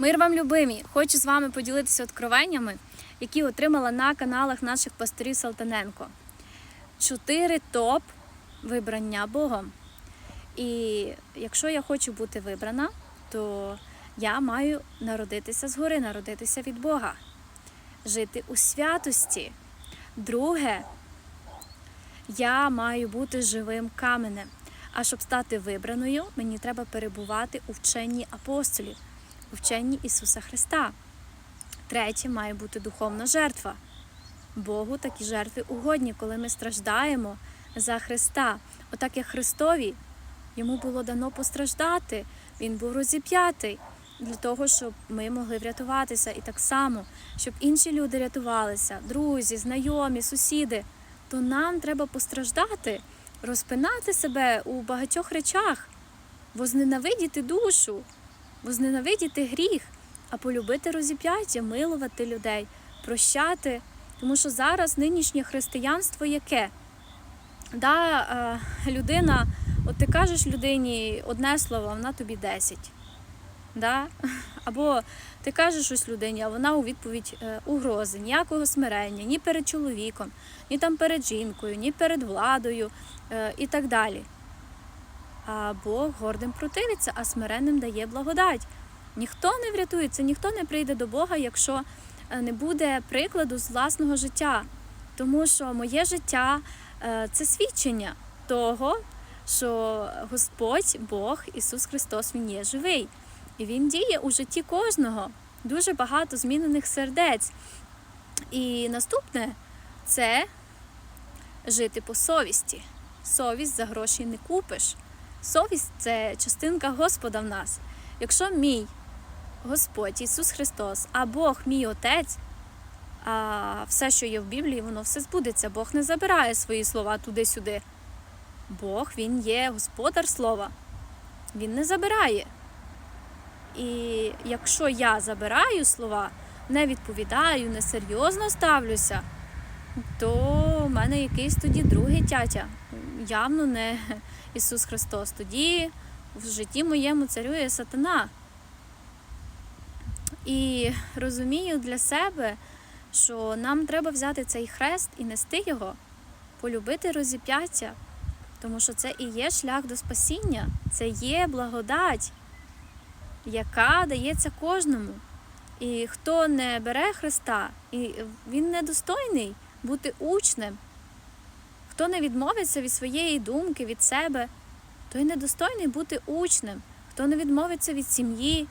Мир вам, любимі! Хочу з вами поділитися откровеннями, які отримала на каналах наших пасторів Салтаненко. Чотири топ вибрання Богом. І якщо я хочу бути вибрана, то я маю народитися згори, народитися від Бога, жити у святості. Друге, я маю бути живим каменем. А щоб стати вибраною, мені треба перебувати у вченні апостолів, у вченні Ісуса Христа. Третє має бути духовна жертва. Богу такі жертви угодні, коли ми страждаємо за Христа. Отак як Христові йому було дано постраждати, він був розіп'ятий для того, щоб ми могли врятуватися. І так само, щоб інші люди рятувалися, друзі, знайомі, сусіди, то нам треба постраждати, розпинати себе у багатьох речах, возненавидіти душу, возненавидіти гріх, а полюбити розіп'яття, милувати людей, прощати. Тому що зараз нинішнє християнство яке? Да, е, людина, от ти кажеш людині одне слово, вона тобі десять. Да? Або ти кажеш щось людині, а вона у відповідь е, угрози, ніякого смирення, ні перед чоловіком, ні там перед жінкою, ні перед владою е, і так далі. А Бог гордим противиться, а смиренним дає благодать. Ніхто не врятується, ніхто не прийде до Бога, якщо е, не буде прикладу з власного життя. Тому що моє життя е, це свідчення того, що Господь, Бог, Ісус Христос, Він є живий. І Він діє у житті кожного. Дуже багато змінених сердець. І наступне це жити по совісті. Совість за гроші не купиш. Совість це частинка Господа в нас. Якщо мій Господь Ісус Христос, а Бог мій Отець, а все, що є в Біблії, воно все збудеться. Бог не забирає свої слова туди-сюди. Бог Він є господар слова. Він не забирає. І якщо я забираю слова, не відповідаю, несерйозно ставлюся, то в мене якийсь тоді другий тятя. Явно не Ісус Христос. Тоді в житті моєму царює сатана. І розумію для себе, що нам треба взяти цей хрест і нести його, полюбити розіп'яття, тому що це і є шлях до спасіння, це є благодать, яка дається кожному. І хто не бере Христа, і він недостойний бути учнем. Хто не відмовиться від своєї думки, від себе, той недостойний бути учнем. Хто не відмовиться від сім'ї,